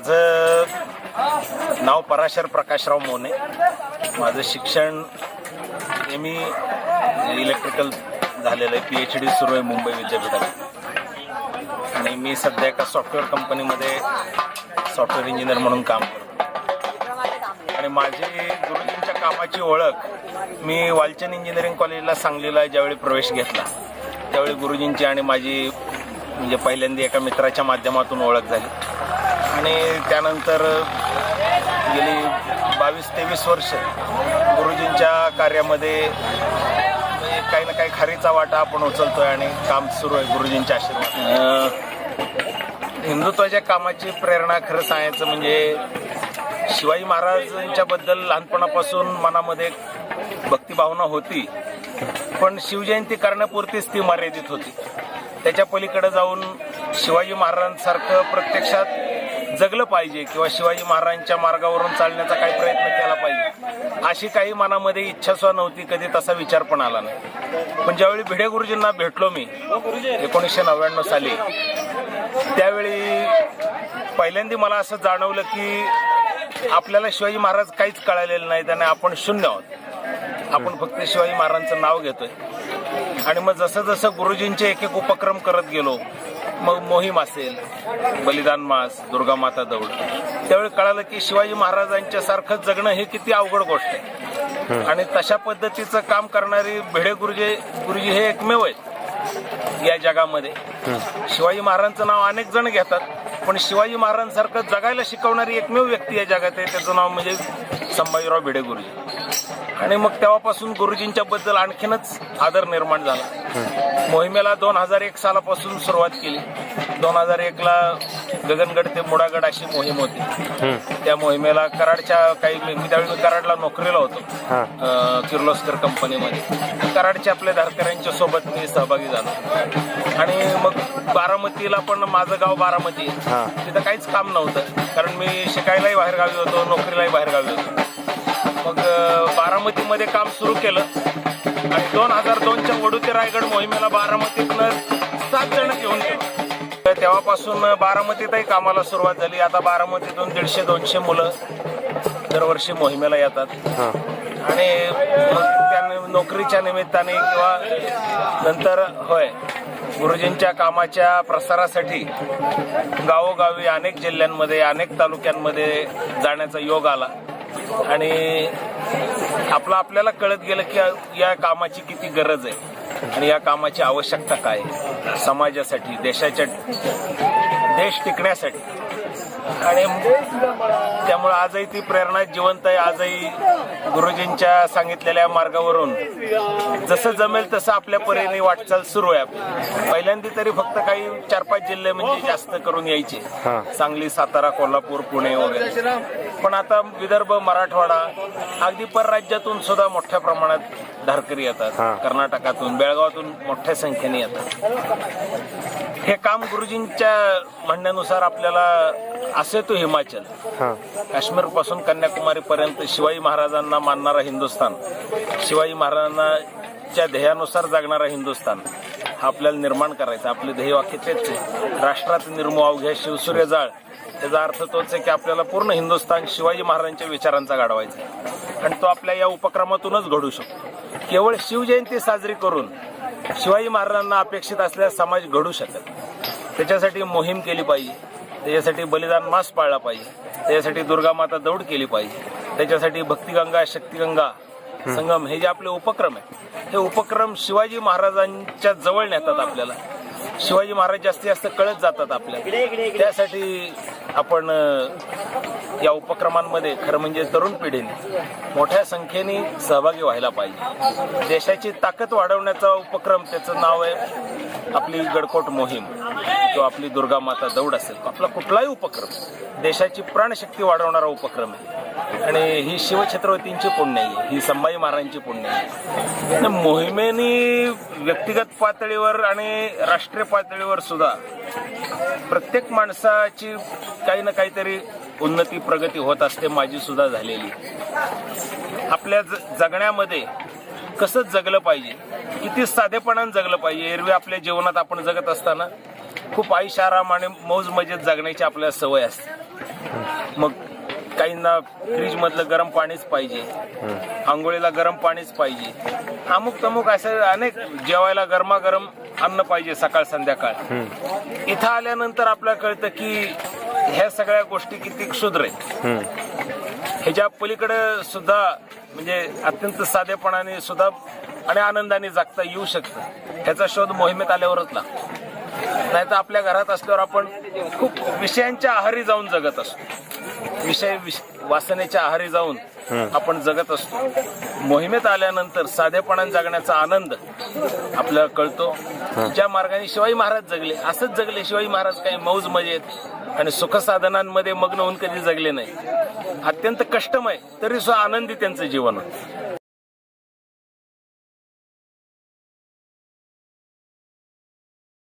माझं नाव पराशर प्रकाशराव मोने. माझं शिक्षण नेहमी इलेक्ट्रिकल झालेलं आहे. पी एच डी सुरू आहे मुंबई विद्यापीठात. आणि मी सध्या एका सॉफ्टवेअर कंपनीमध्ये सॉफ्टवेअर इंजिनियर म्हणून काम करतो. आणि माझी गुरुजींच्या कामाची ओळख मी वालचंद इंजिनिअरिंग कॉलेजला सांगलीला ज्यावेळी प्रवेश घेतला त्यावेळी गुरुजींची आणि माझी म्हणजे पहिल्यांदा एका मित्राच्या माध्यमातून ओळख झाली. आणि त्यानंतर गेली बावीस तेवीस वर्ष गुरुजींच्या कार्यामध्ये काही ना काही खारीचा वाटा आपण उचलतोय आणि काम सुरू आहे गुरुजींच्या आशीर्वाद हिंदुत्वाच्या कामाची प्रेरणा खरं सांगायचं म्हणजे शिवाजी महाराजांच्या बद्दल लहानपणापासून मनामध्ये भक्तिभावना होती. पण शिवजयंती करण्यापुरतीच ती मर्यादित होती. त्याच्या पलीकडे जाऊन शिवाजी महाराजांसारखं प्रत्यक्षात जगलं पाहिजे किंवा शिवाजी महाराजांच्या मार्गावरून चालण्याचा काही प्रयत्न केला पाहिजे. अशी काही मनामध्ये इच्छा सुद्धा नव्हती कधी तसा विचार पण आला नाही. पण ज्यावेळी भिडे गुरुजींना भेटलो मी एकोणीसशे नव्याण्णव साली त्यावेळी पहिल्यांदा मला असं जाणवलं की आपल्याला शिवाजी महाराज काहीच कळालेलं नाही त्याने आपण शून्य आहोत. आपण फक्त शिवाजी महाराजांचं नाव घेतोय. आणि मग जसं जसं गुरुजींचे एक एक उपक्रम करत गेलो मग मोहीम असेल बलिदान मास दुर्गा माता दौड. त्यावेळी कळालं की शिवाजी महाराजांच्या सारखं जगणं हे किती अवघड गोष्ट आहे. आणि तशा पद्धतीचं काम करणारी भिडे गुरुजी गुरुजी हे एकमेव आहेत या जगामध्ये. शिवाजी महाराजांचं नाव अनेक जण घेतात पण शिवाजी महाराजांसारखं जगायला शिकवणारी एकमेव व्यक्ती या जगात आहे. त्याचं नाव म्हणजे संभाजीराव भिडे गुरुजी. आणि मग तेव्हापासून गुरुजींच्या बद्दल आणखीनच आदर निर्माण झाला. मोहिमेला दोन हजार एक सालापासून सुरुवात केली. दोन हजार एक ला गगनगड ते मुडागड अशी मोहीम होती. त्या मोहिमेला कराडच्या काही मी त्यावेळी मी कराडला नोकरीला होतो. किर्लोस्कर कंपनीमध्ये. कराडच्या आपल्या धारकऱ्यांच्या सोबत मी सहभागी झालो. आणि मग बारामतीला पण माझं गाव बारामती. तिथं काहीच काम नव्हतं. कारण मी शिकायलाही बाहेर गावी होतो नोकरीलाही बाहेर गावी होतो. मग बारामतीमध्ये काम सुरू केलं. आणि दोन हजार दोनच्या वडू ते रायगड मोहिमेला बारामतीतनं सात जण घेऊन गेलो. तर तेव्हापासून बारामतीतही कामाला सुरुवात झाली. आता बारामतीतून दीडशे दोनशे मुलं दरवर्षी मोहिमेला येतात. आणि त्या नोकरीच्या निमित्ताने किंवा नंतर होय गुरुजींच्या कामाच्या प्रसारासाठी गावोगावी अनेक जिल्ह्यांमध्ये अनेक तालुक्यांमध्ये जाण्याचा योग आला. आणि आपलं आपल्याला कळत गेलं की या कामाची किती गरज आहे आणि या कामाची आवश्यकता काय समाजासाठी देशाच्या देश टिकण्यासाठी. आणि त्यामुळे आजही ती प्रेरणा जिवंत आहे. आजही गुरुजींच्या सांगितलेल्या मार्गावरून जसं जमेल तसं आपल्या परीने वाटचाल सुरू आहे. पहिल्यांदा तरी फक्त काही चार पाच जिल्हे म्हणजे जास्त करून यायचे. सांगली सातारा कोल्हापूर पुणे वगैरे. पण आता विदर्भ मराठवाडा अगदी परराज्यातून सुद्धा मोठ्या प्रमाणात धारकरी येतात. कर्नाटकातून बेळगावातून मोठ्या संख्येने येतात. हे काम गुरुजींच्या म्हणण्यानुसार आपल्याला असे तो हिमाचल. काश्मीरपासून कन्याकुमारी पर्यंत शिवाजी महाराजांना मानणारा हिंदुस्थान शिवाजी महाराजांच्या ध्येयानुसार जगणारा हिंदुस्थान हा आपल्याला निर्माण करायचा. आपले ध्येयवाक्य तेच आहे. राष्ट्रात निर्मोह घ्या शिवसूर्य जाळ. त्याचा अर्थ तोच आहे की आपल्याला पूर्ण हिंदुस्थान शिवाजी महाराजांच्या विचारांचा घडवायचा आहे. आणि तो आपल्या या उपक्रमातूनच घडू शकतो. केवळ शिवजयंती साजरी करून शिवाजी महाराजांना अपेक्षित असलेला समाज घडू शकत त्याच्यासाठी मोहीम केली पाहिजे. त्याच्यासाठी बलिदान मास पाळला पाहिजे. त्याच्यासाठी दुर्गा माता दौड केली पाहिजे. त्याच्यासाठी भक्तिगंगा शक्तिगंगा संगम हे जे आपले उपक्रम आहे हे उपक्रम शिवाजी महाराजांच्या जवळ नेतात आपल्याला. शिवाजी महाराज जास्तीत जास्त कळत जातात आपल्याला. त्यासाठी आपण या उपक्रमांमध्ये खरं म्हणजे तरुण पिढीने मोठ्या संख्येने सहभागी व्हायला पाहिजे. देशाची ताकद वाढवण्याचा उपक्रम त्याचं नाव आहे आपली गडकोट मोहीम. किंवा आपली दुर्गा माता दौड असेल आपला कुठलाही उपक्रम देशाची प्राणशक्ती वाढवणारा उपक्रम आहे. आणि ही शिवछत्रपतींची पुण्य आहे ही संभाजी महाराजांची पुण्य आहे. मोहिमेने मोहिमेनी व्यक्तिगत पातळीवर आणि राष्ट्रीय पातळीवर सुद्धा प्रत्येक माणसाची काही ना काहीतरी उन्नती प्रगती होत असते माझी सुद्धा झालेली आपल्या जगण्यामध्ये कसं जगलं पाहिजे किती साधेपणानं जगलं पाहिजे एरवी आपल्या जीवनात आपण जगत असताना खूप आयुष आराम आणि मौज मजेत जगण्याची आपल्याला सवय असते. मग काहींना फ्रीज मधलं गरम पाणीच पाहिजे. आंघोळीला गरम पाणीच पाहिजे. अमुक तमुक असं अनेक जेवायला गरमागरम अन्न पाहिजे सकाळ संध्याकाळ. इथं आल्यानंतर आपल्याला कळतं की ह्या सगळ्या गोष्टी किती क्षुद्र आहेत. ह्याच्या पलीकडे सुद्धा म्हणजे अत्यंत साधेपणाने सुद्धा आणि आनंदाने जगता येऊ शकतं. ह्याचा शोध मोहिमेत आल्यावरच लागतो. नाही तर आपल्या घरात असल्यावर आपण खूप विषयांच्या आहारी जाऊन जगत असतो. विषय विष- वासनेच्या आहारी जाऊन आपण जगत असतो. मोहिमेत आल्यानंतर साधेपणाने जगण्याचा आनंद आपल्याला कळतो. ज्या मार्गाने शिवाजी महाराज जगले असंच जगले. शिवाजी महाराज काही मौज मजेत आणि सुखसाधनांमध्ये मग्न होऊन कधी जगले नाही. अत्यंत कष्टमय तरी सुद्धा आनंदी त्यांचं जीवन होतं.